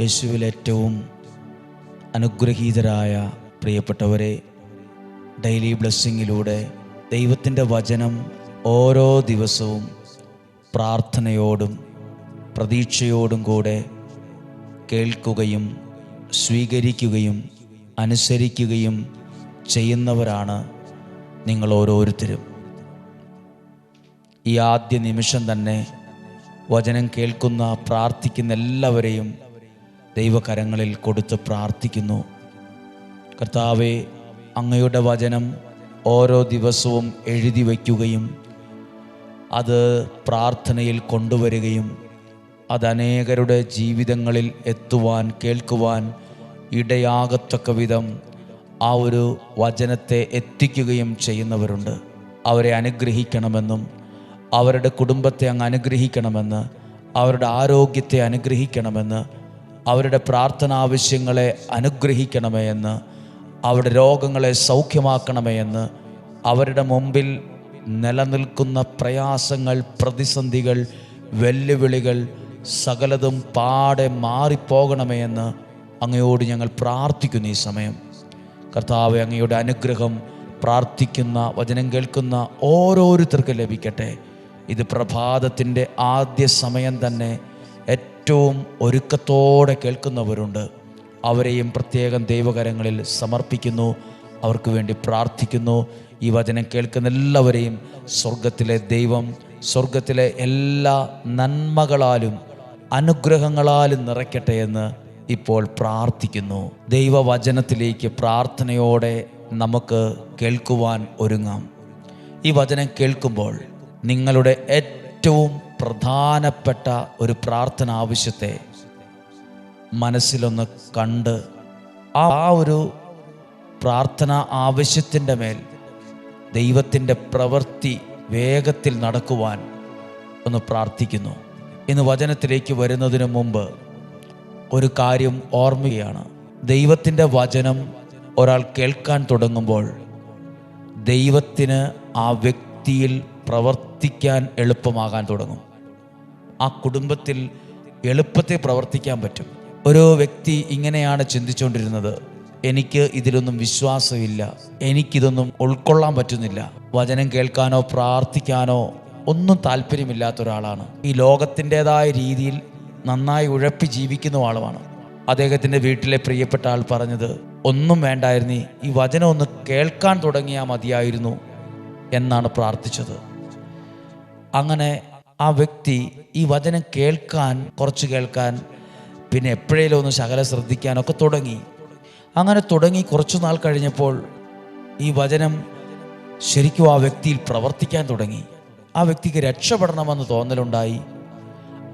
യേശുവിൽ ഏറ്റവും അനുഗ്രഹീതരായ പ്രിയപ്പെട്ടവരെ ഡെയിലി ബ്ലെസ്സിങ്ങിലൂടെ ദൈവത്തിന്റെ വചനം ഓരോ ദിവസവും പ്രാർത്ഥനയോടും പ്രതീക്ഷയോടും കൂടെ കേൾക്കുകയും സ്വീകരിക്കുകയും അനുസരിക്കുകയും ചെയ്യുന്നവരാണ് നിങ്ങൾ ഓരോരുത്തരും. ഈ ആദ്യ നിമിഷം തന്നെ വചനം കേൾക്കുന്ന പ്രാർത്ഥിക്കുന്ന എല്ലാവരെയും ദൈവകരങ്ങളിൽ കൊടുത്ത് പ്രാർത്ഥിക്കുന്നു. കർത്താവെ അങ്ങയുടെ വചനം ഓരോ ദിവസവും എഴുതി വയ്ക്കുകയും അത് പ്രാർത്ഥനയിൽ കൊണ്ടുവരികയും അത് അനേകരുടെ ജീവിതങ്ങളിൽ എത്തുവാൻ കേൾക്കുവാൻ ഇടയാകത്തക്ക വിധം ആ ഒരു വചനത്തെ എത്തിക്കുകയും ചെയ്യുന്നവരുണ്ട്. അവരെ അനുഗ്രഹിക്കണമെന്നും അവരുടെ കുടുംബത്തെ അങ്ങ് അനുഗ്രഹിക്കണമെന്ന് അവരുടെ ആരോഗ്യത്തെ അനുഗ്രഹിക്കണമെന്ന് അവരുടെ പ്രാർത്ഥന ആവശ്യങ്ങളെ അനുഗ്രഹിക്കണമേ എന്ന് അവരുടെ രോഗങ്ങളെ സൗഖ്യമാക്കണമേ എന്ന് അവരുടെ മുമ്പിൽ നിലനിൽക്കുന്ന പ്രയാസങ്ങൾ പ്രതിസന്ധികൾ വെല്ലുവിളികൾ സകലതും പാടെ മാറിപ്പോകണമേ എന്ന് അങ്ങയോട് ഞങ്ങൾ പ്രാർത്ഥിക്കുന്നു ഈ സമയം. കർത്താവ് അങ്ങയുടെ അനുഗ്രഹം പ്രാർത്ഥിക്കുന്ന വചനം കേൾക്കുന്ന ഓരോരുത്തർക്കും ലഭിക്കട്ടെ. ഇത് പ്രഭാതത്തിന്റെ ആദ്യ സമയം തന്നെ ഏറ്റവും ഒരുക്കത്തോടെ കേൾക്കുന്നവരുണ്ട്. അവരെയും പ്രത്യേകം ദൈവകരങ്ങളിൽ സമർപ്പിക്കുന്നു. അവർക്ക് വേണ്ടി പ്രാർത്ഥിക്കുന്നു. ഈ വചനം കേൾക്കുന്ന എല്ലാവരെയും സ്വർഗത്തിലെ ദൈവം സ്വർഗത്തിലെ എല്ലാ നന്മകളാലും അനുഗ്രഹങ്ങളാലും നിറയ്ക്കട്ടെ എന്ന് ഇപ്പോൾ പ്രാർത്ഥിക്കുന്നു. ദൈവവചനത്തിലേക്ക് പ്രാർത്ഥനയോടെ നമുക്ക് കേൾക്കുവാൻ ഒരുങ്ങാം. ഈ വചനം കേൾക്കുമ്പോൾ നിങ്ങളുടെ ഏറ്റവും പ്രധാനപ്പെട്ട ഒരു പ്രാർത്ഥന ആവശ്യത്തെ മനസ്സിലൊന്ന് കണ്ട് ആ ഒരു പ്രാർത്ഥന ആവശ്യത്തിന്റെ മേൽ ദൈവത്തിന്റെ പ്രവൃത്തി വേഗത്തിൽ നടക്കുവാൻ ഒന്ന് പ്രാർത്ഥിക്കുന്നു. ഇന്ന് വചനത്തിലേക്ക് വരുന്നതിന് മുമ്പ് ഒരു കാര്യം ഓർമ്മയാണ് ദൈവത്തിന്റെ വചനം ഒരാൾ കേൾക്കാൻ തുടങ്ങുമ്പോൾ ദൈവത്തിന് ആ വ്യക്തിയിൽ പ്രവർത്തിക്കാൻ എളുപ്പമാകാൻ തുടങ്ങും. ആ കുടുംബത്തിൽ എളുപ്പത്തെ പ്രവർത്തിക്കാൻ പറ്റും. ഓരോ വ്യക്തി ഇങ്ങനെയാണ് ചിന്തിച്ചുകൊണ്ടിരുന്നത്. എനിക്ക് ഇതിലൊന്നും വിശ്വാസമില്ല. എനിക്കിതൊന്നും ഉൾക്കൊള്ളാൻ പറ്റുന്നില്ല. വചനം കേൾക്കാനോ പ്രാർത്ഥിക്കാനോ ഒന്നും താല്പര്യമില്ലാത്ത ഒരാളാണ്. ഈ ലോകത്തിന്റെതായ രീതിയിൽ നന്നായി ഉഴപ്പി ജീവിക്കുന്ന ആളുമാണ്. അദ്ദേഹത്തിന്റെ വീട്ടിലെ പ്രിയപ്പെട്ട ആൾ പറഞ്ഞത് ഒന്നും വേണ്ടായിരുന്നു. ഈ വചനം ഒന്ന് കേൾക്കാൻ തുടങ്ങിയാൽ മതിയായിരുന്നു എന്നാണ് പ്രാർത്ഥിച്ചത്. അങ്ങനെ ആ വ്യക്തി ഈ വചനം കേൾക്കാൻ കുറച്ച് കേൾക്കാൻ പിന്നെ എപ്പോഴേലും ഒന്ന് ശകലം ശ്രദ്ധിക്കാനൊക്കെ തുടങ്ങി. അങ്ങനെ തുടങ്ങി കുറച്ചു നാൾ കഴിഞ്ഞപ്പോൾ ഈ വചനം ശരിക്കും ആ വ്യക്തിയിൽ പ്രവർത്തിക്കാൻ തുടങ്ങി. ആ വ്യക്തിക്ക് രക്ഷപ്പെടണമെന്ന് തോന്നലുണ്ടായി.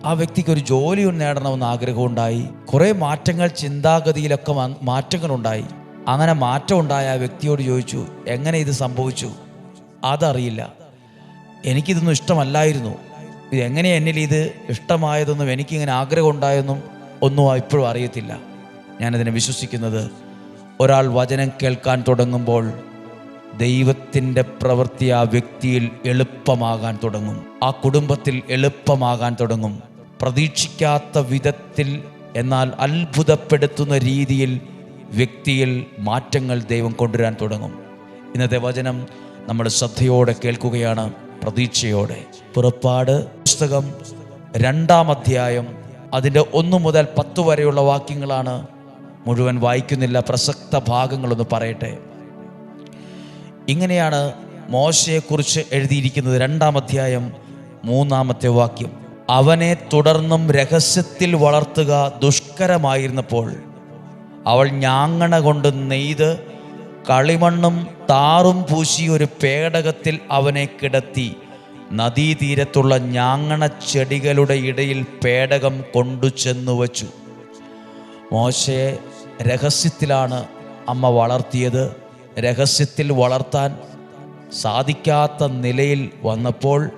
ആ വ്യക്തിക്ക് ഒരു ജോലി നേടണമെന്ന് ആഗ്രഹമുണ്ടായി കുറേ മാറ്റങ്ങൾ ചിന്താഗതിയിലൊക്കെ മാറ്റങ്ങളുണ്ടായി. അങ്ങനെ മാറ്റം ഉണ്ടായ ആ വ്യക്തിയോട് ചോദിച്ചു എങ്ങനെ ഇത് സംഭവിച്ചു? അതറിയില്ല. എനിക്കിതൊന്നും ഇഷ്ടമല്ലായിരുന്നു. ഇത് എങ്ങനെ എന്നിൽ ഇത് ഇഷ്ടമായതെന്നും എനിക്കിങ്ങനെ ആഗ്രഹം ഉണ്ടായെന്നും ഒന്നും ഇപ്പോഴും അറിയത്തില്ല. ഞാനതിനെ വിശ്വസിക്കുന്നത് ഒരാൾ വചനം കേൾക്കാൻ തുടങ്ങുമ്പോൾ ദൈവത്തിന്റെ പ്രവൃത്തി ആ വ്യക്തിയിൽ എളുപ്പമാകാൻ തുടങ്ങും. ആ കുടുംബത്തിൽ എളുപ്പമാകാൻ തുടങ്ങും. പ്രതീക്ഷിക്കാത്ത വിധത്തിൽ എന്നാൽ അത്ഭുതപ്പെടുത്തുന്ന രീതിയിൽ വ്യക്തിയിൽ മാറ്റങ്ങൾ ദൈവം കൊണ്ടുവരാൻ തുടങ്ങും. ഇന്നത്തെ വചനം നമ്മൾ ശ്രദ്ധയോടെ കേൾക്കുകയാണ് പ്രതീക്ഷയോടെ. പുറപ്പാട് പുസ്തകം രണ്ടാം അധ്യായം അതിന്റെ ഒന്ന് മുതൽ പത്ത് വരെയുള്ള വാക്യങ്ങളാണ് മുഴുവൻ വായിക്കുന്നില്ല. പ്രസക്ത ഭാഗങ്ങളൊന്ന് പറയട്ടെ. ഇങ്ങനെയാണ് മോശയെക്കുറിച്ച് എഴുതിയിരിക്കുന്നത് രണ്ടാം അധ്യായം മൂന്നാമത്തെ വാക്യം. അവനെ തുടർന്നും രഹസ്യത്തിൽ വളർത്തുക ദുഷ്കരമായിരുന്നപ്പോൾ അവൾ ഞാങ്ങണ കൊണ്ട് നെയ്ത് കളിമണ്ണും താറും പൂശി ഒരു പേടകത്തിൽ അവനെ കിടത്തി നദീതീരത്തുള്ള ഞാങ്ങണ ചെടികളുടെ ഇടയിൽ പേടകം കൊണ്ടു ചെന്നു വച്ചു. മോശയെ രഹസ്യത്തിലാണ് അമ്മ വളർത്തിയത്. രഹസ്യത്തിൽ വളർത്താൻ സാധിക്കാത്ത നിലയിൽ വന്നപ്പോൾ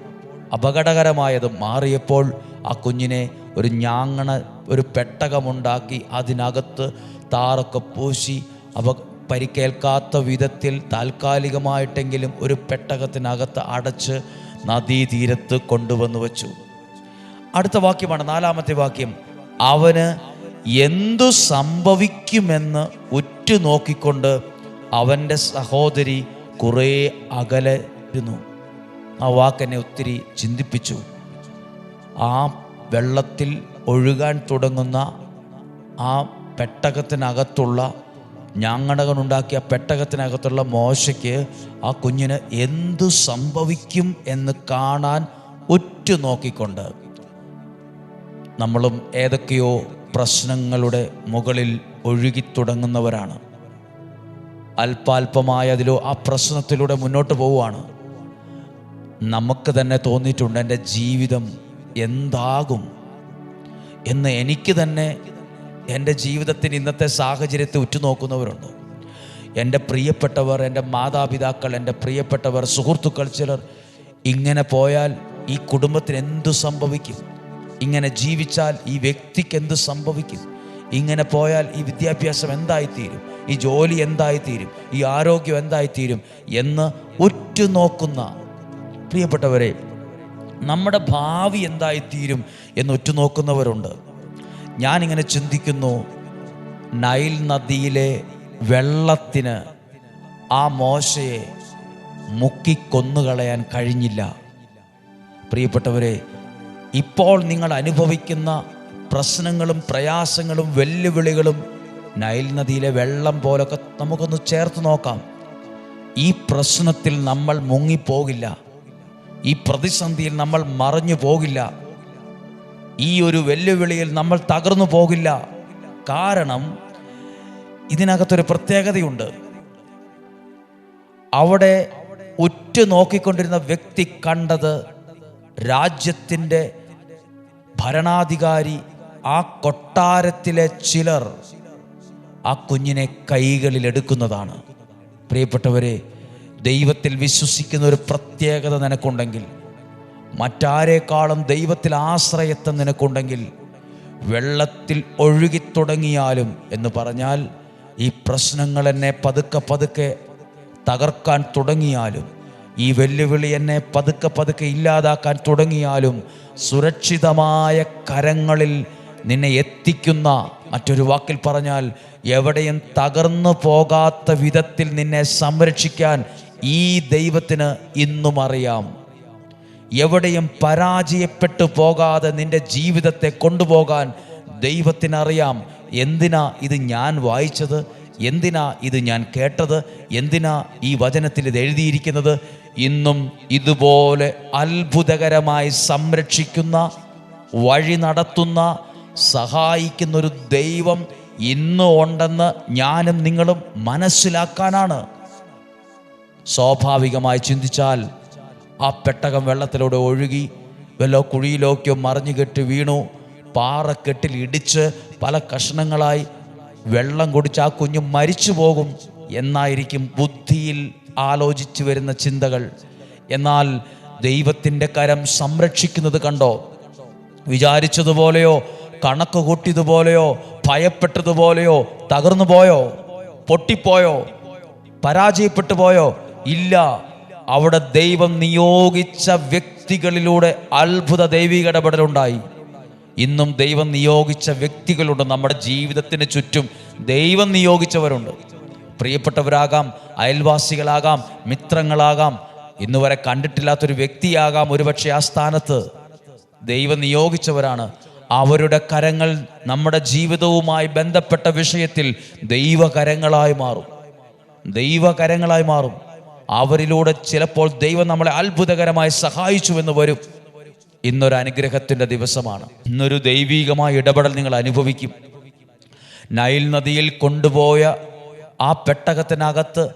അപകടകരമായത് മാറിയപ്പോൾ ആ കുഞ്ഞിനെ ഒരു ഞാങ്ങണ ഒരു പെട്ടകമുണ്ടാക്കി അതിനകത്ത് താറൊക്കെ പൂശി അപ പരിക്കേൽക്കാത്ത വിധത്തിൽ താൽക്കാലികമായിട്ടെങ്കിലും ഒരു പെട്ടകത്തിനകത്ത് അടച്ച് നദീതീരത്ത് കൊണ്ടുവന്നു വച്ചു. അടുത്ത വാക്യമാണ് നാലാമത്തെ വാക്യം. അവന് എന്തു സംഭവിക്കുമെന്ന് ഉറ്റുനോക്കിക്കൊണ്ട് അവന്റെ സഹോദരി കുറേ അകലരുന്നു ആ വാക്കെന്നെ ഒത്തിരി ചിന്തിപ്പിച്ചു. ആ വെള്ളത്തിൽ ഒഴുകാൻ തുടങ്ങുന്ന ആ പെട്ടകത്തിനകത്തുള്ള ഞാങ്ങടകനുണ്ടാക്കിയ പെട്ടകത്തിനകത്തുള്ള മോശയ്ക്ക് ആ കുഞ്ഞിന് എന്തു സംഭവിക്കും എന്ന് കാണാൻ ഒറ്റ നോക്കിക്കൊണ്ട് നമ്മളും ഏതൊക്കെയോ പ്രശ്നങ്ങളുടെ മുകളിൽ ഒഴുകിത്തുടങ്ങുന്നവരാണ് അല്പാൽപമായ അതിലോ ആ പ്രശ്നത്തിലൂടെ മുന്നോട്ട് പോവുകയാണ്. നമുക്ക് തന്നെ തോന്നിയിട്ടുണ്ട് എന്റെ ജീവിതം എന്താകും എന്ന് എനിക്ക് തന്നെ എന്റെ ജീവിതത്തിന് ഇന്നത്തെ സാഹചര്യത്തെ ഉറ്റുനോക്കുന്നവരുണ്ട്. എന്റെ പ്രിയപ്പെട്ടവർ എന്റെ മാതാപിതാക്കൾ എന്റെ പ്രിയപ്പെട്ടവർ സുഹൃത്തുക്കൾ ചിലർ ഇങ്ങനെ പോയാൽ ഈ കുടുംബത്തിന് എന്തു സംഭവിക്കും? ഇങ്ങനെ ജീവിച്ചാൽ ഈ വ്യക്തിക്ക് എന്ത് സംഭവിക്കും? ഇങ്ങനെ പോയാൽ ഈ വിദ്യാഭ്യാസം എന്തായിത്തീരും? ഈ ജോലി എന്തായിത്തീരും? ഈ ആരോഗ്യം എന്തായിത്തീരും? എന്ന് ഉറ്റുനോക്കുന്ന പ്രിയപ്പെട്ടവരെ നമ്മുടെ ഭാവി എന്തായിത്തീരും എന്ന് ഉറ്റുനോക്കുന്നവരുണ്ട്. ഞാനിങ്ങനെ ചിന്തിക്കുന്നു നൈൽ നദിയിലെ വെള്ളത്തിന് ആ മോശയെ മുക്കിക്കൊന്നുകളയാൻ കഴിഞ്ഞില്ല. പ്രിയപ്പെട്ടവരെ ഇപ്പോൾ നിങ്ങൾ അനുഭവിക്കുന്ന പ്രശ്നങ്ങളും പ്രയാസങ്ങളും വെല്ലുവിളികളും നൈൽ നദിയിലെ വെള്ളം പോലൊക്കെ നമുക്കൊന്ന് ചേർത്ത് നോക്കാം. ഈ പ്രശ്നത്തിൽ നമ്മൾ മുങ്ങിപ്പോകില്ല. ഈ പ്രതിസന്ധിയിൽ നമ്മൾ മറഞ്ഞു പോകില്ല ഈ ഒരു വെല്ലുവിളിയിൽ നമ്മൾ തകർന്നു പോകില്ല. കാരണം ഇതിനകത്തൊരു പ്രത്യേകതയുണ്ട്. അവിടെ ഉറ്റു നോക്കിക്കൊണ്ടിരുന്ന വ്യക്തി കണ്ടത് രാജ്യത്തിന്റെ ഭരണാധികാരി ആ കൊട്ടാരത്തിലെ ചിലർ ആ കുഞ്ഞിനെ കൈകളിൽ എടുക്കുന്നതാണ്. പ്രിയപ്പെട്ടവരെ ദൈവത്തിൽ വിശ്വസിക്കുന്ന ഒരു പ്രത്യേകത നിനക്കുണ്ടെങ്കിൽ മറ്റാരേക്കാളും ദൈവത്തിൽ ആശ്രയത്വം നിനക്കുണ്ടെങ്കിൽ വെള്ളത്തിൽ ഒഴുകിത്തുടങ്ങിയാലും എന്ന് പറഞ്ഞാൽ ഈ പ്രശ്നങ്ങൾ എന്നെ പതുക്കെ പതുക്കെ തകർക്കാൻ തുടങ്ങിയാലും ഈ വെല്ലുവിളി എന്നെ പതുക്കെ പതുക്കെ ഇല്ലാതാക്കാൻ തുടങ്ങിയാലും സുരക്ഷിതമായ കരങ്ങളിൽ നിന്നെ എത്തിക്കുന്ന മറ്റൊരു വാക്കിൽ പറഞ്ഞാൽ എവിടെയും തകർന്നു പോകാത്ത വിധത്തിൽ നിന്നെ സംരക്ഷിക്കാൻ ഈ ദൈവത്തിന് ഇന്നും അറിയാം. എവിടെയും പരാജയപ്പെട്ടു പോകാതെ നിന്റെ ജീവിതത്തെ കൊണ്ടുപോകാൻ ദൈവത്തിനറിയാം. എന്തിനാ ഇത് ഞാൻ വായിച്ചത്? എന്തിനാ ഇത് ഞാൻ കേട്ടത്? എന്തിനാ ഈ വചനത്തിൽ ഇത് എഴുതിയിരിക്കുന്നത്? ഇന്നും ഇതുപോലെ അത്ഭുതകരമായി സംരക്ഷിക്കുന്ന വഴി നടത്തുന്ന സഹായിക്കുന്നൊരു ദൈവം ഇന്നും ഉണ്ടെന്ന് ഞാനും നിങ്ങളും മനസ്സിലാക്കാനാണ്. സ്വാഭാവികമായി ചിന്തിച്ചാൽ ആ പെട്ടകം വെള്ളത്തിലൂടെ ഒഴുകി വല്ലോ കുഴിയിലേക്കോ മറിഞ്ഞു കെട്ടി വീണു. പാറക്കെട്ടിൽ ഇടിച്ച് പല കഷ്ണങ്ങളായി വെള്ളം കുടിച്ച് ആ കുഞ്ഞ് മരിച്ചു പോകും എന്നായിരിക്കും ബുദ്ധിയിൽ ആലോചിച്ചു വരുന്ന ചിന്തകൾ. എന്നാൽ ദൈവത്തിന്റെ കരം സംരക്ഷിക്കുന്നത് കണ്ടോ? വിചാരിച്ചതുപോലെയോ കണക്ക് കൂട്ടിയതുപോലെയോ ഭയപ്പെട്ടതുപോലെയോ തകർന്നു പോയോ പൊട്ടിപ്പോയോ പരാജയപ്പെട്ടു പോയോ ഇല്ല. അവിടെ ദൈവം നിയോഗിച്ച വ്യക്തികളിലൂടെ അത്ഭുത ദൈവിക ഇടപെടലുണ്ടായി. ഇന്നും ദൈവം നിയോഗിച്ച വ്യക്തികളുണ്ട് നമ്മുടെ ജീവിതത്തിന് ചുറ്റും. ദൈവം നിയോഗിച്ചവരുണ്ട്. പ്രിയപ്പെട്ടവരാകാം അയൽവാസികളാകാം മിത്രങ്ങളാകാം. ഇന്ന് വരെ കണ്ടിട്ടില്ലാത്തൊരു വ്യക്തിയാകാം ഒരുപക്ഷെ ആ സ്ഥാനത്ത്. ദൈവം നിയോഗിച്ചവരാണ്. അവരുടെ കരങ്ങൾ നമ്മുടെ ജീവിതവുമായി ബന്ധപ്പെട്ട വിഷയത്തിൽ ദൈവകരങ്ങളായി മാറും. ദൈവകരങ്ങളായി മാറും. അവരിലൂടെ ചിലപ്പോൾ ദൈവം നമ്മളെ അത്ഭുതകരമായി സഹായിച്ചു എന്ന് വരും. ഇന്നൊരു അനുഗ്രഹത്തിന്റെ ദിവസമാണ്. ഇന്നൊരു ദൈവീകമായ ഇടപെടൽ നിങ്ങൾ അനുഭവിക്കും. നൈൽ നദിയിൽ കൊണ്ടുപോയ ആ പെട്ടകത്തിനകത്ത്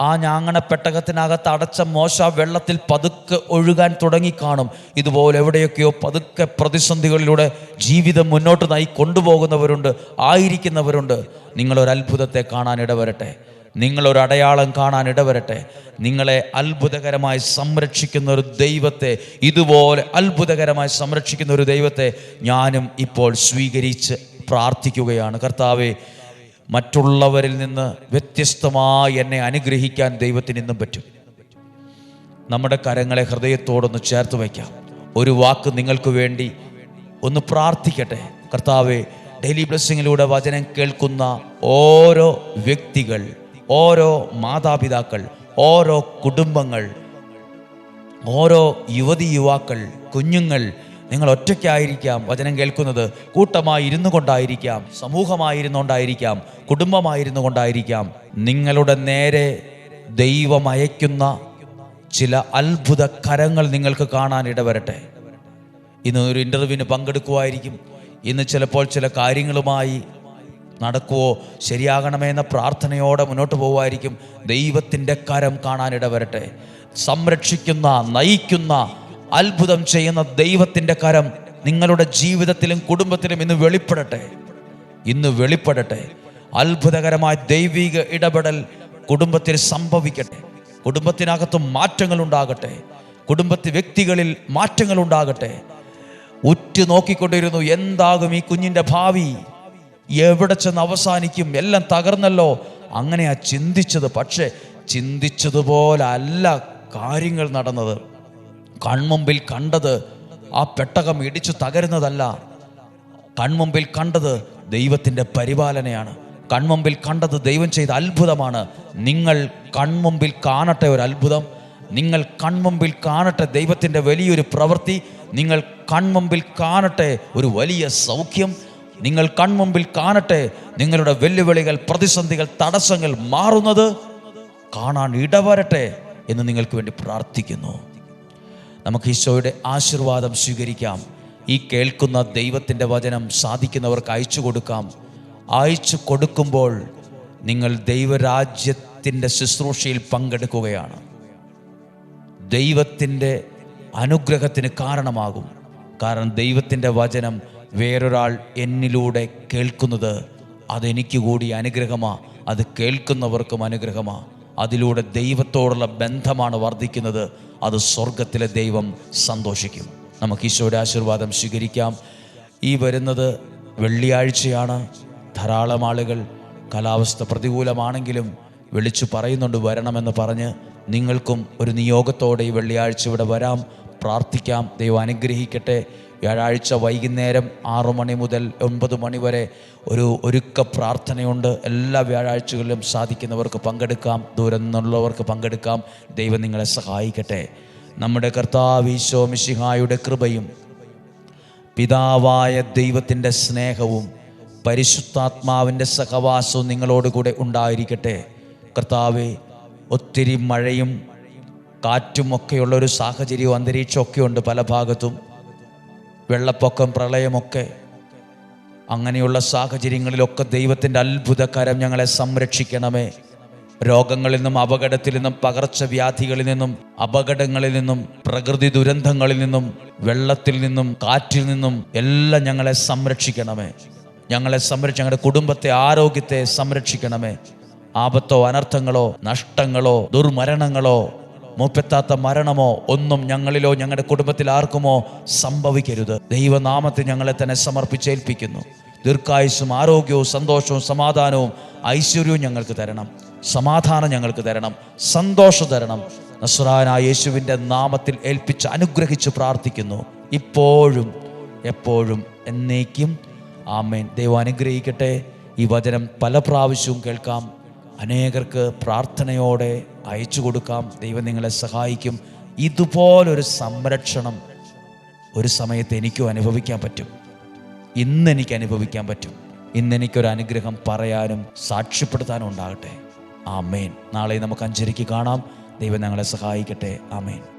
ആ ഞാങ്ങണ പെട്ടകത്തിനകത്ത് അടച്ച മോശ വെള്ളത്തിൽ പതുക്കെ ഒഴുകാൻ തുടങ്ങി കാണും ഇതുപോലെ എവിടെയൊക്കെയോ പതുക്കെ പ്രതിസന്ധികളിലൂടെ ജീവിതം മുന്നോട്ട് നയി കൊണ്ടുപോകുന്നവരുണ്ട് ആയിരിക്കുന്നവരുണ്ട്. നിങ്ങളൊരു അത്ഭുതത്തെ കാണാൻ ഇടവരട്ടെ. നിങ്ങളൊരു അടയാളം കാണാൻ ഇടവരട്ടെ. നിങ്ങളെ അത്ഭുതകരമായി സംരക്ഷിക്കുന്ന ഒരു ദൈവത്തെ ഇതുപോലെ അത്ഭുതകരമായി സംരക്ഷിക്കുന്ന ഒരു ദൈവത്തെ ഞാനും ഇപ്പോൾ സ്വീകരിച്ച് പ്രാർത്ഥിക്കുകയാണ്. കർത്താവെ മറ്റുള്ളവരിൽ നിന്ന് വ്യത്യസ്തമായി എന്നെ അനുഗ്രഹിക്കാൻ ദൈവത്തിന് ഇന്നും പറ്റും. നമ്മുടെ കരങ്ങളെ ഹൃദയത്തോടൊന്ന് ചേർത്ത് വയ്ക്കാം. ഒരു വാക്ക് നിങ്ങൾക്ക് വേണ്ടി ഒന്ന് പ്രാർത്ഥിക്കട്ടെ. കർത്താവെ ഡെയിലി ബ്ലെസ്സിങ്ങിലൂടെ വചനം കേൾക്കുന്ന ഓരോ വ്യക്തികൾ ഓരോ മാതാപിതാക്കൾ ഓരോ കുടുംബങ്ങൾ ഓരോ യുവതി യുവാക്കൾ കുഞ്ഞുങ്ങൾ നിങ്ങൾ ഒറ്റയ്ക്കായിരിക്കാം വചനം കേൾക്കുന്നത്. കൂട്ടമായി ഇരുന്നു കൊണ്ടായിരിക്കാം സമൂഹമായിരുന്നുകൊണ്ടായിരിക്കാം കുടുംബമായിരുന്നു കൊണ്ടായിരിക്കാം നിങ്ങളുടെ നേരെ ദൈവം അയക്കുന്ന ചില അത്ഭുത കരങ്ങൾ നിങ്ങൾക്ക് കാണാൻ ഇടവരട്ടെ. ഇന്ന് ഒരു ഇന്റർവ്യൂവിന് പങ്കെടുക്കുമായിരിക്കും ഇന്ന് ചിലപ്പോൾ ചില കാര്യങ്ങളുമായി നടക്കുവോ? ശരിയാകണമെന്ന പ്രാർത്ഥനയോടെ മുന്നോട്ട് പോകുമായിരിക്കും ദൈവത്തിന്റെ കരം കാണാനിട വരട്ടെ സംരക്ഷിക്കുന്ന നയിക്കുന്ന അത്ഭുതം ചെയ്യുന്ന ദൈവത്തിന്റെ കരം നിങ്ങളുടെ ജീവിതത്തിലും കുടുംബത്തിലും ഇന്ന് വെളിപ്പെടട്ടെ. ഇന്ന് വെളിപ്പെടട്ടെ. അത്ഭുതകരമായ ദൈവിക ഇടപെടൽ കുടുംബത്തിൽ സംഭവിക്കട്ടെ. കുടുംബത്തിനകത്തും മാറ്റങ്ങൾ ഉണ്ടാകട്ടെ. കുടുംബത്തിൽ വ്യക്തികളിൽ മാറ്റങ്ങൾ ഉണ്ടാകട്ടെ. ഉറ്റു നോക്കിക്കൊണ്ടിരുന്നു എന്താകും ഈ കുഞ്ഞിന്റെ ഭാവി? എവിടെ ചെന്ന് അവസാനിക്കും? എല്ലാം തകർന്നല്ലോ? അങ്ങനെയാ ചിന്തിച്ചത്. പക്ഷേ ചിന്തിച്ചതുപോലെ അല്ല കാര്യങ്ങൾ നടന്നത്. കൺമുമ്പിൽ കണ്ടത് ആ പെട്ടകം ഇടിച്ചു തകരുന്നതല്ല. കൺമുമ്പിൽ കണ്ടത് ദൈവത്തിന്റെ പരിപാലനയാണ്. കൺമുമ്പിൽ കണ്ടത് ദൈവം ചെയ്ത അത്ഭുതമാണ്. നിങ്ങൾ കൺമുമ്പിൽ കാണട്ടെ ഒരു അത്ഭുതം. നിങ്ങൾ കൺമുമ്പിൽ കാണട്ടെ ദൈവത്തിന്റെ വലിയൊരു പ്രവൃത്തി. നിങ്ങൾ കൺമുമ്പിൽ കാണട്ടെ ഒരു വലിയ സൗഖ്യം. നിങ്ങൾ കൺമുമ്പിൽ കാണട്ടെ നിങ്ങളുടെ വെല്ലുവിളികൾ പ്രതിസന്ധികൾ തടസ്സങ്ങൾ മാറുന്നത് കാണാൻ ഇടവരട്ടെ എന്ന് നിങ്ങൾക്ക് വേണ്ടി പ്രാർത്ഥിക്കുന്നു. നമുക്ക് ഈശോയുടെ ആശീർവാദം സ്വീകരിക്കാം. ഈ കേൾക്കുന്ന ദൈവത്തിന്റെ വചനം സാധിക്കുന്നവർക്ക് അയച്ചു കൊടുക്കാം. അയച്ചു കൊടുക്കുമ്പോൾ നിങ്ങൾ ദൈവരാജ്യത്തിന്റെ ശുശ്രൂഷയിൽ പങ്കെടുക്കുകയാണ്. ദൈവത്തിന്റെ അനുഗ്രഹത്തിന് കാരണമാകും. കാരണം ദൈവത്തിന്റെ വചനം വേറൊരാൾ എന്നിലൂടെ കേൾക്കുന്നത് അതെനിക്ക് കൂടി അനുഗ്രഹമാണ് അത് കേൾക്കുന്നവർക്കും അനുഗ്രഹമാണ് അതിലൂടെ ദൈവത്തോടുള്ള ബന്ധമാണ് വർദ്ധിക്കുന്നത്. അത് സ്വർഗത്തിലെ ദൈവം സന്തോഷിക്കും. നമുക്ക് ഈശോയുടെ ആശീർവാദം സ്വീകരിക്കാം. ഈ വരുന്നത് വെള്ളിയാഴ്ചയാണ്. ധാരാളം ആളുകൾ കാലാവസ്ഥ പ്രതികൂലമാണെങ്കിലും വിളിച്ചു പറയുന്നുണ്ട് വരണമെന്ന് പറഞ്ഞ് നിങ്ങൾക്കും ഒരു നിയോഗത്തോടെ ഈ വെള്ളിയാഴ്ച ഇവിടെ വരാം. പ്രാർത്ഥിക്കാം. ദൈവം അനുഗ്രഹിക്കട്ടെ. വ്യാഴാഴ്ച വൈകുന്നേരം ആറു മണി മുതൽ ഒൻപത് മണി വരെ ഒരു ഒരുക്ക പ്രാർത്ഥനയുണ്ട്. എല്ലാ വ്യാഴാഴ്ചകളിലും സാധിക്കുന്നവർക്ക് പങ്കെടുക്കാം. ദൂരം നിന്നുള്ളവർക്ക് പങ്കെടുക്കാം. ദൈവം നിങ്ങളെ സഹായിക്കട്ടെ. നമ്മുടെ കർത്താവ് മിശിഹായുടെ കൃപയും പിതാവായ ദൈവത്തിന്റെ സ്നേഹവും പരിശുദ്ധാത്മാവിന്റെ സഹവാസവും നിങ്ങളോടുകൂടെ ഉണ്ടായിരിക്കട്ടെ. കർത്താവെ ഒത്തിരി മഴയും കാറ്റും ഒക്കെയുള്ള ഒരു സാഹചര്യവും അന്തരീക്ഷമൊക്കെയുണ്ട് പല ഭാഗത്തും വെള്ളപ്പൊക്കം പ്രളയമൊക്കെ അങ്ങനെയുള്ള സാഹചര്യങ്ങളിലൊക്കെ ദൈവത്തിന്റെ അത്ഭുതകരം ഞങ്ങളെ സംരക്ഷിക്കണമേ. രോഗങ്ങളിൽ നിന്നും അപകടത്തിൽ നിന്നും പകർച്ചവ്യാധികളിൽ നിന്നും അപകടങ്ങളിൽ നിന്നും പ്രകൃതി ദുരന്തങ്ങളിൽ നിന്നും വെള്ളത്തിൽ നിന്നും കാറ്റിൽ നിന്നും എല്ലാം ഞങ്ങളെ സംരക്ഷിക്കണമേ. ഞങ്ങളെ സംരക്ഷ ഞങ്ങളുടെ കുടുംബത്തെ ആരോഗ്യത്തെ സംരക്ഷിക്കണമേ. ആപത്തോ അനർത്ഥങ്ങളോ നഷ്ടങ്ങളോ ദുർമരണങ്ങളോ മൂപ്പെത്താത്ത മരണമോ ഒന്നും ഞങ്ങളിലോ ഞങ്ങളുടെ കുടുംബത്തിൽ ആർക്കുമോ സംഭവിക്കരുത്. ദൈവനാമത്തെ ഞങ്ങളെ തന്നെ സമർപ്പിച്ചേൽപ്പിക്കുന്നു. ദീർഘായുസും ആരോഗ്യവും സന്തോഷവും സമാധാനവും ഐശ്വര്യവും ഞങ്ങൾക്ക് തരണം. സമാധാനം ഞങ്ങൾക്ക് തരണം. സന്തോഷം തരണം. നസ്രാന യേശുവിന്റെ നാമത്തിൽ ഏൽപ്പിച്ച് അനുഗ്രഹിച്ച് പ്രാർത്ഥിക്കുന്നു. ഇപ്പോഴും എപ്പോഴും എന്നേക്കും. ആമേൻ. ദൈവം അനുഗ്രഹിക്കട്ടെ. ഈ വചനം പല പ്രാവശ്യവും കേൾക്കാം. അനേകർക്ക് പ്രാർത്ഥനയോടെ അയച്ചു കൊടുക്കാം. ദൈവം നിങ്ങളെ സഹായിക്കും. ഇതുപോലൊരു സംരക്ഷണം ഒരു സമയത്ത് എനിക്കും അനുഭവിക്കാൻ പറ്റും. ഇന്ന് എനിക്ക് അനുഭവിക്കാൻ പറ്റും. ഇന്ന് എനിക്കൊരു അനുഗ്രഹം പറയാനും സാക്ഷ്യപ്പെടുത്താനും ഉണ്ടാകട്ടെ. ആമേൻ. നാളെ നമുക്ക് അഞ്ചരയ്ക്ക് കാണാം. ദൈവം ഞങ്ങളെ സഹായിക്കട്ടെ. ആമേൻ.